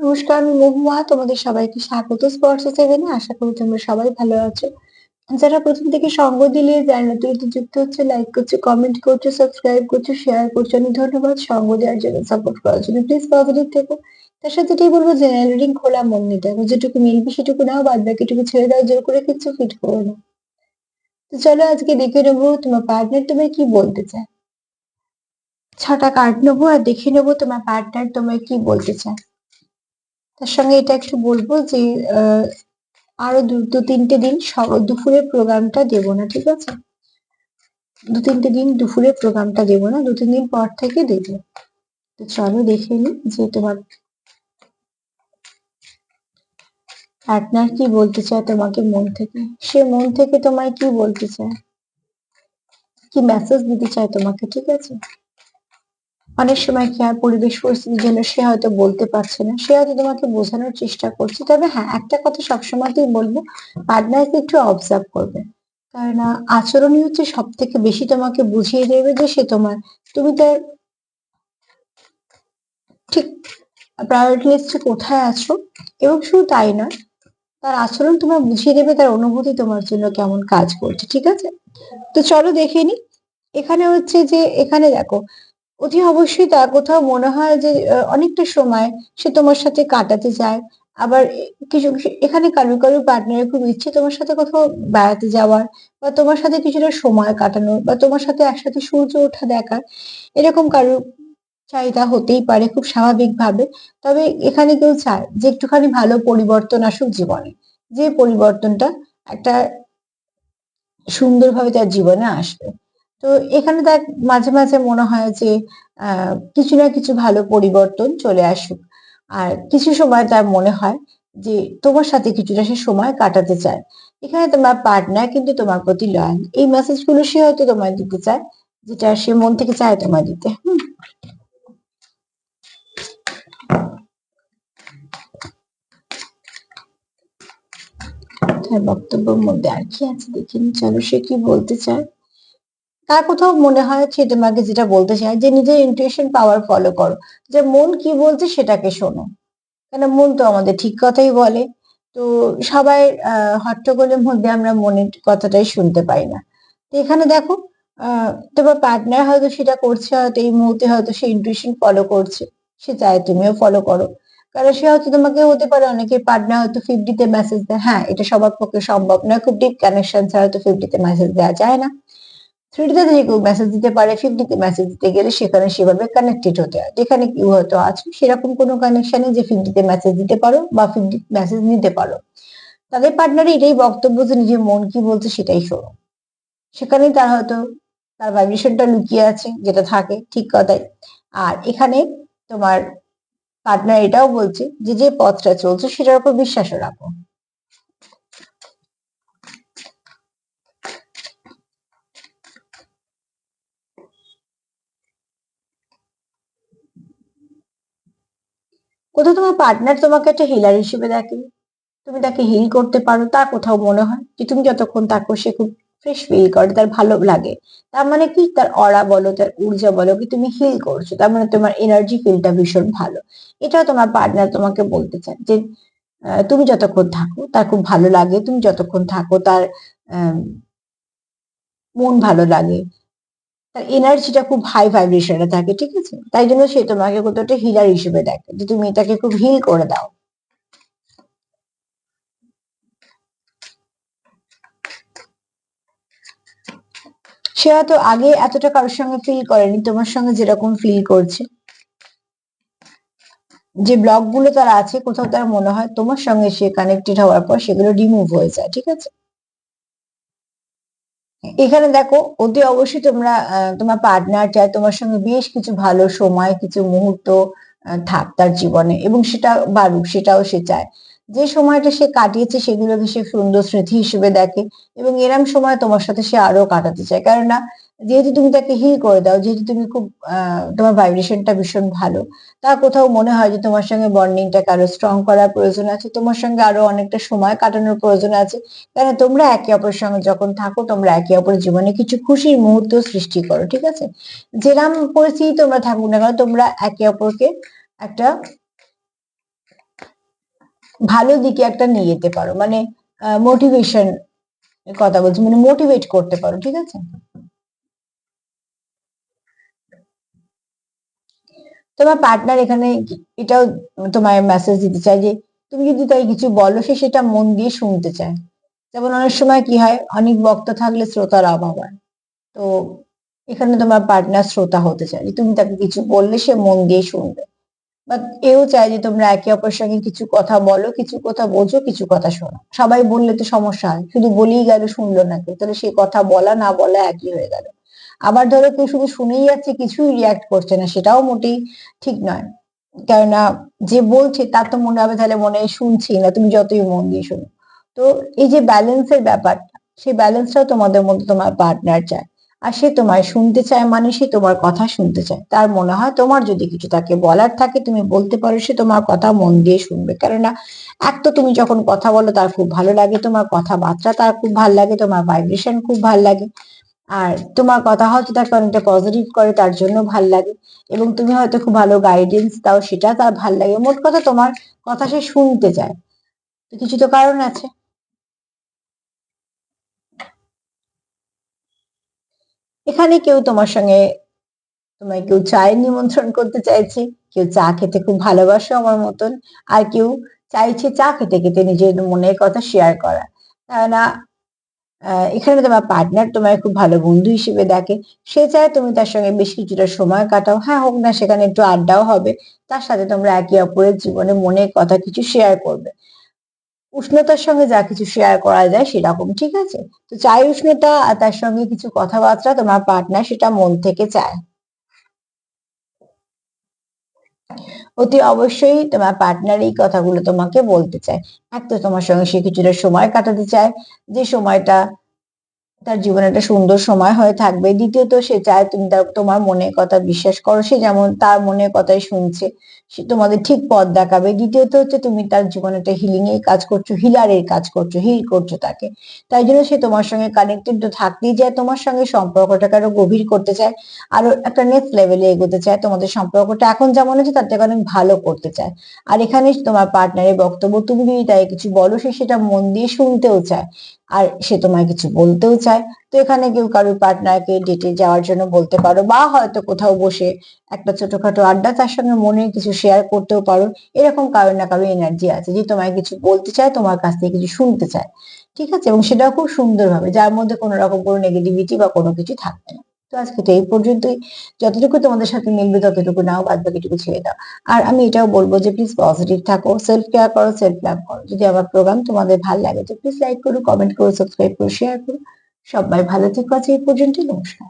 নমস্কার, আমি মহুয়া। তোমাদের সবাইকে স্বাগত স্পর্শ সেভেনে আশা করি তোমরা সবাই ভালো আছো। যারা প্রথম থেকে সঙ্গ দিলে, যারা নতুন যুক্ত হচ্ছে লাইক করছ কমেন্ট করছ সাবস্ক্রাইব করছ শেয়ার করছ, অনেক ধন্যবাদ। সঙ্গ দেওয়ার জন্য সাপোর্ট করার জন্য প্লিজ পজিটিভ থেকো। তার সাথে এটাই বলব জেনারেল রিডিং খোলা মন নিতে হবে যেটুকু মিলবে সেটুকু নাও, বাদ বাকিটুকু ছেড়ে দাও, জোর করে কিছু ফিট করো না। তো চলো আজকে দেখে নেব, তোমার পার্টনার তোমায় কি বলতে চায়। ছটা কার্ড নেব আর দেখে নেব তোমার পার্টনার তোমায় কি বলতে চায়। তার সঙ্গে এটা একটু বলব যে আরও দু দু তিনটে দিন দুপুরের প্রোগ্রামটা দেবো না, ঠিক আছে? দু তিনটে দিন দুপুরের প্রোগ্রামটা দেবো না, দু তিন দিন পর থেকে দেবো। তো চলো দেখে নি যে তোমার পার্টনার কি বলতে চায় তোমাকে মন থেকে। সে মন থেকে তোমায় কি বলতে চায়? কি মেসেজ দিতে চায় তোমাকে, ঠিক আছে? অনেক সময় কি হয় পরিবেশ পরিস্থিতির জন্য সে হয়তো বলতে পারছে না। সে হয়তো তোমাকে বোঝানোর চেষ্টা করছে। তবে হ্যাঁ একটা কথা সবসময়তেই বলব, পার্টনারকে একটু অবজার্ভ করবে। কারণ আচরণই হচ্ছে সব থেকে বেশি তোমাকে বুঝিয়ে দেবে যে সে তোমার, তুমি তার ঠিক প্রায়োরিটি লিস্টে কোথায় আছো এবং শুধু তাই নয়, তার আচরণ তোমার বুঝিয়ে দেবে, তার অনুভূতি তোমার জন্য কেমন কাজ করছে, ঠিক আছে? তো চলো দেখে নি। এখানে হচ্ছে যে, এখানে দেখো অতি অবশ্যই তার কোথাও মনে হয় যে অনেকটা সময় সে তোমার সাথে কাটাতে চায় আবার কিছু, কিছু- এখানে কারও কারও পার্টনারের খুব ইচ্ছে তোমার সাথে কোথাও বেড়াতে যাওয়ার বা তোমার সাথে কিছুটা সময় কাটানোর বা তোমার সাথে একসাথে সূর্য ওঠা দেখার এরকম কারও চাহিদা হতেই পারে খুব স্বাভাবিকভাবে। তবে এখানে কেউ চায় যে, একটুখানি ভালো পরিবর্তন আসুক জীবনে। যে পরিবর্তনটা একটা সুন্দরভাবে তার জীবনে আসবে। তো এখানে দেখ মাঝে মাঝে মনে হয় যে কিছু না কিছু ভালো পরিবর্তন চলে আসুক। আর কিছু সময় তার মনে হয় যে, তোমার সাথে কিছুটা সে সময় কাটাতে চায়। এখানে তোমার পার্টনার কিন্তু তোমার প্রতি লয়াল এই মেসেজগুলো সে হয়তো তোমায় দিতে চায়, যেটা সে মন থেকে চায় তোমায় দিতে। হুম। বক্তব্যের মধ্যে আর কি আছে দেখিনি চলো সে কি বলতে চায়? তার কোথাও মনে হয় সে তোমাকে যেটা বলতে চায় যে নিজের ইন্টুইশন পাওয়ার ফলো করো। যে মন কি বলছে সেটাকে শোনো। কেন মন তো আমাদের ঠিক কথাই বলে। তো সবাই হট্টগোলের মধ্যে আমরা মনের কথাটাই শুনতে পাই না। এখানে দেখো তোমার পার্টনার হয়তো সেটা করছে, হয়তো এই মুহূর্তে হয়তো সে ইন্টুইশন ফলো করছে। সে চায় তুমিও ফলো করো। কারণ সে হয়তো তোমাকে হতে পারে, অনেকে পার্টনার হয়তো ফিফটিতে মেসেজ দেয়। হ্যাঁ এটা সবার পক্ষে সম্ভব নয়। খুব ডিপ কানেকশন ছাড়া তো ফিফটিতে মেসেজ দেওয়া যায় না। থ্রিডিতে কেউ মেসেজ দিতে পারে ফিফটিতে মেসেজ দিতে গেলে সেখানে সেভাবে কানেক্টেড হতে হয়। যেখানে কেউ হয়তো আছে, সেরকম কোনো কানেকশনে যে ফিফটিতে মেসেজ দিতে পারো বা ফিফটি মেসেজ নিতে পারো। তাদের পার্টনারের এটাই বক্তব্য যে নিজের মন কি বলছে সেটাই শোনো। সেখানেই তার হয়তো তার ভাইব্রেশনটা লুকিয়ে আছে, যেটা থাকে ঠিক কথাই। আর এখানে তোমার পার্টনার এটাও বলছে যে যে পথটা চলছে সেটার উপর বিশ্বাসও রাখো। কোথাও তোমার পার্টনার তোমাকে একটা হিলার হিসেবে দেখে, তুমি তাকে হিল করতে পারো, তার কোথাও মনে হয় যে তুমি যতক্ষণ থাকো সে খুব ফ্রেশ ফিল করে, তার ভালো লাগে। তার মানে কি? তার অরা বলো, তার ঊর্জা বলো কি তুমি হিল করছ, তার মানে তোমার এনার্জি ফিলটা ভীষণ ভালো। এটাও তোমার পার্টনার তোমাকে বলতে চায় যে তুমি যতক্ষণ থাকো, তার খুব ভালো লাগে, তুমি যতক্ষণ থাকো, তার মন ভালো লাগে তার এনার্জিটা খুব হাই ভাইব্রেশনে থাকে, ঠিক আছে? তাই জন্য সে তোমাকে একটা হিলার হিসেবে দেখে, যে তুমি এটাকে খুব হিল করে দাও। সে হয়তো আগে এতটা কারোর সঙ্গে ফিল করেনি, তোমার সঙ্গে যেরকম ফিল করছে। যে ব্লকগুলো তার আছে, কোথাও তার মনে হয় তোমার সঙ্গে সে কানেক্টেড হওয়ার পর সেগুলো রিমুভ হয়ে যায়, ঠিক আছে? এখানে দেখো, অতি অবশ্যই তোমরা তোমার পার্টনার চায়, তোমার সঙ্গে বেশ কিছু ভালো সময়, কিছু মুহূর্ত থাক তার জীবনে এবং সেটা বাড়ুক, সেটাও সে চায়। যে সময়টা সে কাটিয়েছে সেগুলোকে সে সুন্দর স্মৃতি হিসেবে দেখে এবং এরম সময় তোমার সাথে সে আরও কাটাতে চায়। কেননা যেহেতু তুমি তাকে হিল করে দাও, যেহেতু তুমি খুব তোমার ভাইব্রেশনটা ভীষণ ভালো, তা কোথাও মনে হয় যে তোমার সঙ্গে বন্ডিংটাকে আরও স্ট্রং করার প্রয়োজন আছে? তোমার সঙ্গে আরও অনেকটা সময় কাটানোর প্রয়োজন আছে? কারণ তোমরা একে অপরের সঙ্গে যখন থাকো, তোমরা একে অপরের জীবনে কিছু খুশির মুহূর্ত সৃষ্টি করো, ঠিক আছে? যেরাম পরিস্থিতি তোমরা থাকুক না কেন, তোমরা একে অপরকে একটা ভালো দিকে একটা নিয়ে যেতে পারো মানে মোটিভেশন কথা বলছি মানে মোটিভেট করতে পারো, ঠিক আছে? তোমার পার্টনার এখানে এটাও তোমার মেসেজ দিতে চায় যে, তুমি যদি তাই কিছু বলো, সে সেটা মন দিয়ে শুনতে চায়। যেমন অনেক সময় কি হয়, অনেক বক্তা থাকলে শ্রোতার অভাব হয়। তো এখানে তোমার পার্টনার শ্রোতা হতে চায় তুমি তাকে কিছু বললে সে মন দিয়ে শুনবে। বাট এও চায় যে তোমরা একে অপরের সঙ্গে কিছু কথা বলো, কিছু কথা বোঝো, কিছু কথা শোনো। সবাই বললে তো সমস্যা হয়, শুধু বলেই গেল শুনলো না কেউ। তাহলে সে কথা বলা না বলা একই হয়ে গেল। আবার ধরো কেউ শুধু শুনেই যাচ্ছে, কিছুই রিয়াক্ট করছে না, সেটাও মোটেই ঠিক নয়। কেননা যে বলছে, তার তো মনে হবে তাহলে মনে শুনছি না, তুমি যতই মন দিয়ে শোনো। তো এই যে ব্যালেন্সের ব্যাপারটা, সেই ব্যালেন্সটাও তোমাদের মধ্যে তোমার পার্টনার চায়। আর সে তোমায় শুনতে চায় মানে সে তোমার কথা শুনতে চায়। তার মনে হয় তোমার যদি কিছু তাকে বলার থাকে, তুমি বলতে পারো সে তোমার কথা মন দিয়ে শুনবে। কেননা এক তো তুমি যখন কথা বলো, তার খুব ভালো লাগে তোমার কথাবার্তা, তার খুব ভালো লাগে তোমার ভাইব্রেশন খুব ভালো লাগে। আর তোমার কথা হয়তো তাকে অনেকটা পজিটিভ করে, তার জন্য ভালো লাগে। এবং তুমি হয়তো খুব ভালো গাইডেন্স দাও, সেটা তার ভালো লাগে। মোট কথা তোমার কথা সে শুনতে চায়। তো কিছু তো কারণ আছে। এখানে কেউ তোমার সঙ্গে তোমায় কেউ চায়ের নিমন্ত্রণ করতে চাইছে, কেউ চা খেতে খুব ভালোবাসো আমার মতন, আর কেউ চাইছে চা খেতে খেতে নিজের মনের কথা শেয়ার করা। কেননা এখানে তোমার পার্টনার তোমার খুব ভালো বন্ধু হিসেবে দেখে, সে চায় তুমি তার সঙ্গে বেশ কিছুটা সময় কাটাও। হ্যাঁ হোক না, সেখানে একটু আড্ডাও হবে, তার সাথে তোমরা একে অপরের জীবনে মনের কথা কিছু শেয়ার করবে। উষ্ণতার সঙ্গে যা কিছু শেয়ার করা যায় সেরকম, ঠিক আছে? তো চাই উষ্ণতা আর তার সঙ্গে কিছু কথাবার্তা তোমার পার্টনার সেটা মন থেকে চায়। অতি অবশ্যই তোমার পার্টনার এই কথাগুলো তোমাকে বলতে চায়। এক তো তোমার সঙ্গে সে কিছুটা সময় কাটাতে চায়। যে সময়টা তার জীবনে একটা সুন্দর সময় হয়ে থাকবে। দ্বিতীয়ত, সে চায় তুমি তার, তোমার মনের কথা বিশ্বাস করো। সে যেমন তার মনের কথাই শুনছে, সে তোমাদের ঠিক পথ দেখাবে। দ্বিতীয়ত হচ্ছে, তুমি তার জীবনে একটা হিলিং এর কাজ করছ হিলারের কাজ করছ হিল করছ তাকে। তাই জন্য সে তোমার সঙ্গে কানেক্টেড তো থাকতেই যায় তোমার সঙ্গে সম্পর্কটাকে আরও গভীর করতে চায়, আরও একটা নেক্সট লেভেলে এগোতে চায়। তোমাদের সম্পর্কটা এখন যেমন আছে, তার থেকে অনেক ভালো করতে চায়। আর এখানে তোমার পার্টনারের বক্তব্য, তুমি যদি তাই কিছু বলো, সে সেটা মন দিয়ে শুনতেও চায়। আর সে তোমায় কিছু বলতেও চায়। তো এখানে কেউ কারোর পার্টনারকে ডেটে যাওয়ার জন্য বলতে পারো বা হয়তো কোথাও বসে একটা ছোটখাটো আড্ডা তার সঙ্গে মনে কিছু শেয়ার করতেও পারো। এরকম কারও না কারও এনার্জি আছে যে তোমায় কিছু বলতে চায়, তোমার কাছ থেকে কিছু শুনতে চায়। ঠিক আছে? এবং সেটাও খুব সুন্দরভাবে, যার মধ্যে কোনো রকম কোনো নেগেটিভিটি বা কোনো কিছু থাকবে না। তো আজকে তো এই পর্যন্তই। যতটুকু তোমাদের সাথে মিলবে ততটুকু নাও বাদ বাকিটুকু ছেড়ে দাও। আর আমি এটাও বলব যে প্লিজ পজিটিভ থাকো সেলফ কেয়ার করো সেলফ লাভ করো। যদি আমার প্রোগ্রাম তোমাদের ভালো লাগে তো প্লিজ লাইক করো কমেন্ট করো সাবস্ক্রাইব করো শেয়ার করো। সবাই ভালো থেকো আছে এই পর্যন্তই, নমস্কার।